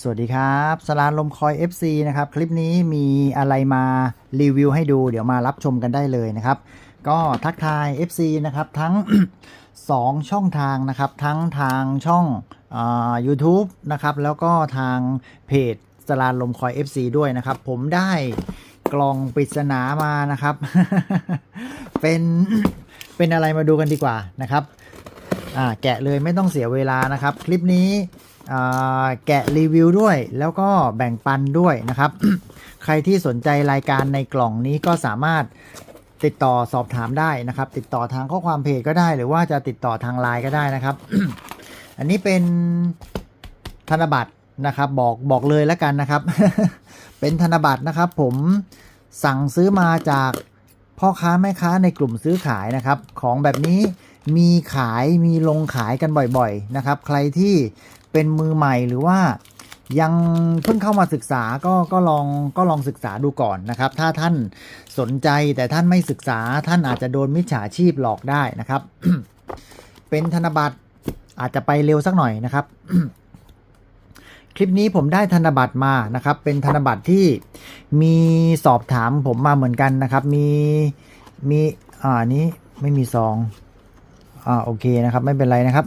สวัสดีครับสลานลมคอย FC นะครับ คลิปนี้มีอะไรมารีวิวให้ดู เดี๋ยวมารับชมกันได้เลยนะครับ ก็ทักทาย FC นะครับ ทั้ง 2 ช่องทางนะครับ ทั้งทางช่องอา YouTube นะครับ แล้วก็ทางเพจสลานลมคอย FC ด้วยนะครับ ผมได้กล่องปริศนามานะครับ เป็นเป็นอะไรมาดูกันดีกว่านะครับ อ่าแกะเลยไม่ต้องเสียเวลานะครับ คลิปนี้ แกะรีวิวด้วย แล้วก็แบ่งปันด้วยนะครับ ใครที่สนใจรายการในกล่องนี้ก็สามารถติดต่อสอบถามได้นะครับ ติดต่อทางข้อความเพจก็ได้ หรือว่าจะติดต่อทางไลน์ก็ได้นะครับ อันนี้เป็นธนบัตรนะครับ บอกบอกเลยแล้วกันนะครับ เป็นธนบัตรนะครับ ผมสั่งซื้อมาจากพ่อค้าแม่ค้าในกลุ่มซื้อขายนะครับ ของแบบนี้มีขายมีลงขายกันบ่อยๆนะครับ ใครที่ เป็นมือใหม่หรือว่ายังเพิ่งเข้ามาศึกษาก็ก็ลองก็ลองศึกษาดูก่อนนะครับ ถ้าท่านสนใจแต่ท่านไม่ศึกษาท่านอาจจะโดนมิจฉาชีพหลอกได้นะครับ เป็นธนบัตรอาจจะไปเร็วสักหน่อยนะครับ คลิปนี้ผมได้ธนบัตรมานะครับ เป็นธนบัตรที่มีสอบถามผมมาเหมือนกันนะครับ มีมีอ่านี้ไม่มีซองอ่าโอเคนะครับ ไม่เป็นไรนะครับ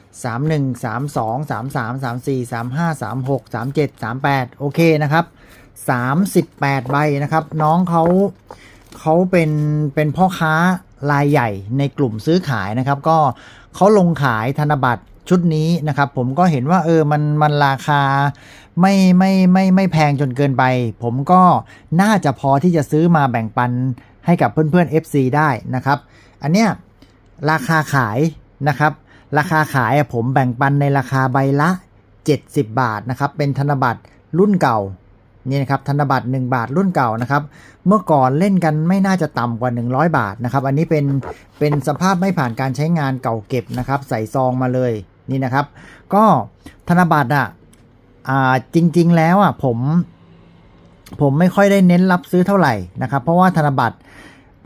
31 32 33 34 35 36 37 38 โอเคนะครับ 38 ใบนะครับ น้องเขาเขาเป็นเป็นพ่อค้ารายใหญ่ในกลุ่มซื้อขายนะครับ ก็เขาลงขายธนบัตรชุดนี้นะครับ ผมก็เห็นว่าเออมันมันราคาไม่ไม่ไม่ไม่แพงจนเกินไป ผมก็น่าจะพอที่จะซื้อมาแบ่งปันให้กับเพื่อนๆ FC ได้นะครับ อันเนี้ยราคาขายนะครับ ราคาขายผมแบ่งปันในราคาใบละ 70 บาทนะครับ เป็นธนบัตรรุ่นเก่านี่นะครับธนบัตร 1 บาทรุ่นเก่านะครับ เมื่อก่อนเล่นกันไม่น่าจะต่ำกว่า 100 บาทนะครับ อันนี้เป็นเป็นสภาพไม่ผ่านการใช้งานเก่าเก็บนะครับ ใส่ซองมาเลยนี่นะครับ ก็ธนบัตรอะอ่าจริง ๆ แล้วอะผม ผมไม่ค่อยได้เน้นรับซื้อเท่าไหร่นะครับ เพราะว่าธนบัตร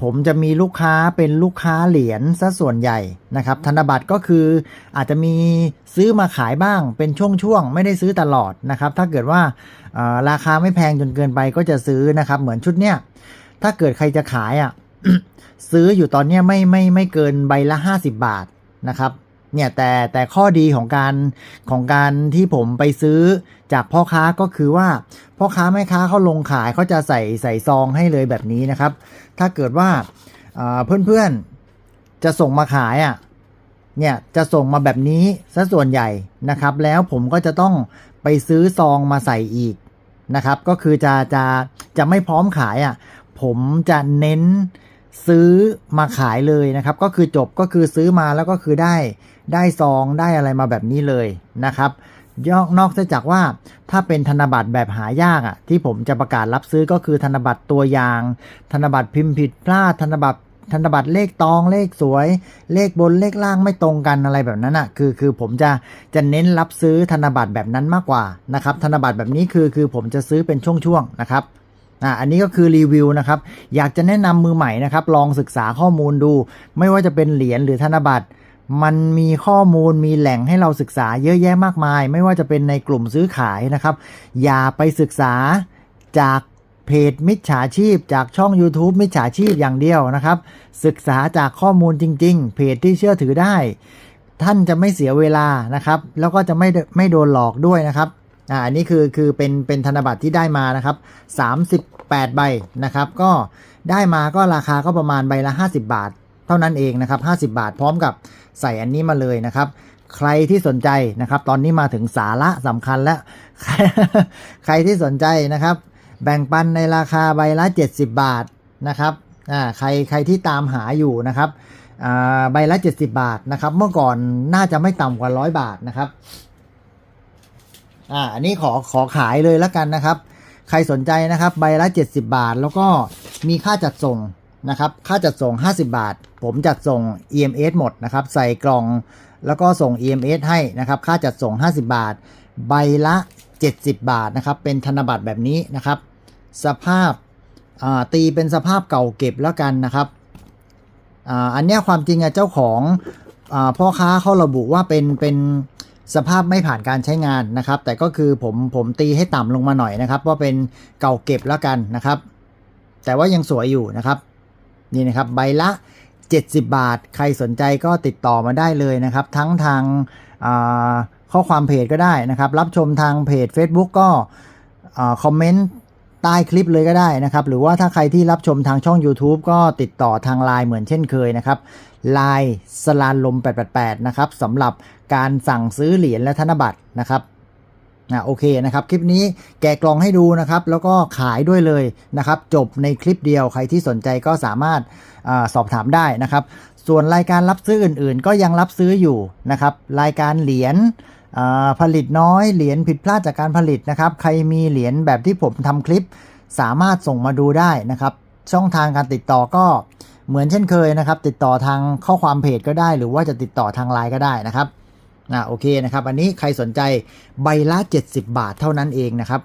ผมจะมีลูกค้าเป็นลูกค้าเหรียญซะส่วนใหญ่นะครับ ธนบัตรก็คืออาจจะมีซื้อมาขายบ้างเป็นช่วงๆ ไม่ได้ซื้อตลอดนะครับ ถ้าเกิดว่าเอ่อราคาไม่แพงจนเกินไปก็จะซื้อนะครับ เหมือนชุดเนี้ยถ้าเกิดใครจะขายอะซื้ออยู่ตอนเนี้ยไม่ไม่ไม่เกินใบละ 50 บาทนะครับ เนี่ยแต่แต่ข้อดีของการของการที่ผมไปซื้อจากพ่อค้าก็คือว่า พ่อค้าแม่ค้าเขาลงขายเขาจะใส่ใส่ซองให้เลยแบบนี้นะครับ ถ้าเกิดว่าเพื่อนๆจะส่งมาขายอะเนี่ยจะส่งมาแบบนี้ซะส่วนใหญ่นะครับ แล้วผมก็จะต้องไปซื้อซองมาใส่อีกนะครับ ก็คือจะจะจะไม่พร้อมขายอะผมจะเน้นซื้อมาขายเลยนะครับ ก็คือจบก็คือซื้อมาแล้วก็คือได้ ได้ซองได้อะไรมาแบบนี้เลยนะครับยอกนอกจากว่าถ้าเป็นธนบัตรแบบหายากอะ่ะที่ผมจะประกาศรับซื้อก็คือธนบัตรตัวอย่าง ธนบัตรพิมพ์ผิดพลาดธนบัตรธนบัตรเลขตองเลขสวย เลขบนเลขล่างไม่ตรงกันอะไรแบบนั้นอะ่ะคือคือผมจะจะเน้นรับซื้อธนบัตรแบบนั้นมากกว่านะครับธนบัตรแบบนี้คือคือผมจะซื้อเป็นช่วงๆนะครับอ่าอันนี้ก็คือรีวิวนะครับอยากจะแนะนำมือใหม่นะครับลองศึกษาข้อมูลดู ไม่ว่าจะเป็นเหรียญหรือธนบัตร มันมีข้อมูลมีแหล่งให้เราศึกษาเยอะแยะมากมาย ไม่ว่าจะเป็นในกลุ่มซื้อขายนะครับ อย่าไปศึกษาจากเพจมิจฉาชีพ จากช่อง YouTube มิจฉาชีพอย่างเดียวนะครับ ศึกษาจากข้อมูลจริง ๆ เพจที่เชื่อถือได้ ท่านจะไม่เสียเวลานะครับ แล้วก็จะไม่ไม่โดนหลอกด้วยนะครับอ่าอันนี้คือคือเป็นเป็นธนบัตรที่ได้มานะครับ 38 ใบนะครับ ก็ได้มาก็ราคาก็ประมาณใบละ 50 บาท เท่านั้นเองนะครับ 50 บาทพร้อมกับใส่อันนี้มาเลยนะครับ ใครที่สนใจนะครับ ตอนนี้มาถึงสาระสำคัญแล้ว ใครที่สนใจนะครับ แบ่งปันในราคาใบละ 70 บาทนะครับอ่าใครใครที่ตามหาอยู่นะครับอ่าใบละ 70 บาทนะครับ เมื่อก่อนน่าจะไม่ต่ำกว่า 100 บาทนะครับอ่าอันนี้ขอขอขายเลยแล้วกันนะครับ ใครสนใจนะครับ ใบละ 70 บาท แล้วก็มีค่าจัดส่ง นะครับ ค่าจัดส่ง 50 บาท ผมจัดส่ง EMS หมดนะครับ ใส่กล่องแล้วก็ส่ง EMS ให้นะครับ ค่าจัดส่ง 50 บาท ใบละ 70 บาทนะครับ เป็นธนบัตรแบบนี้นะครับ สภาพอ่าตีเป็นสภาพเก่าเก็บแล้วกันนะครับอ่าอันเนี้ยความจริงอะเจ้าของอาพ่อค้าเขาระบุว่าเป็นเป็นสภาพไม่ผ่านการใช้งานนะครับ แต่ก็คือผมผมตีให้ต่ำลงมาหน่อยนะครับ ว่าเป็นเก่าเก็บแล้วกันนะครับ แต่ว่ายังสวยอยู่นะครับ นี่นะครับใบละ 70 บาท ใครสนใจก็ติดต่อมาได้เลยนะครับ ทั้งทางาข้อความเพจก็ได้นะครับ รับชมทางเพจ Facebook ก็คอมเมนต์ใต้คลิปเลยก็ได้นะครับ หรือว่าถ้าใครที่รับชมทางช่อง YouTube ก็ติดต่อทางไลน์เหมือนเช่นเคยนะครับไลน์สลานลม 888 นะครับสำหรับการสั่งซื้อเหรียญและธนบัตรนะครับ อะโอเคนะครับคลิปนี้แกะกล่องให้ดูนะครับแล้วก็ขายด้วยเลยนะครับจบในคลิปเดียวใครที่สนใจก็สามารถอสอบถามได้นะครับ ส่วนรายการรับซื้ออื่น ๆ ก็ยังรับซื้ออยู่นะครับรายการเหรียญผลิตน้อยเหรียญผิดพลาดจากการผลิตนะครับใครมีเหรียญแบบที่ผมทำคลิป สามารถส่งมาดูได้นะครับช่องทางการติดต่อก็เหมือนเช่นเคยนะครับติดต่อทางข้อความเพจก็ได้ หรือว่าจะติดต่อทางไลน์ก็ได้นะครับ อ่าโอเคนะครับ อันนี้ใครสนใจใบละ 70 บาทเท่านั้นเองนะครับ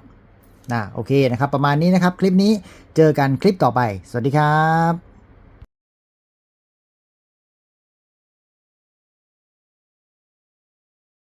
อ่าโอเคนะครับ ประมาณนี้นะครับ คลิปนี้เจอกันคลิปต่อไป สวัสดีครับ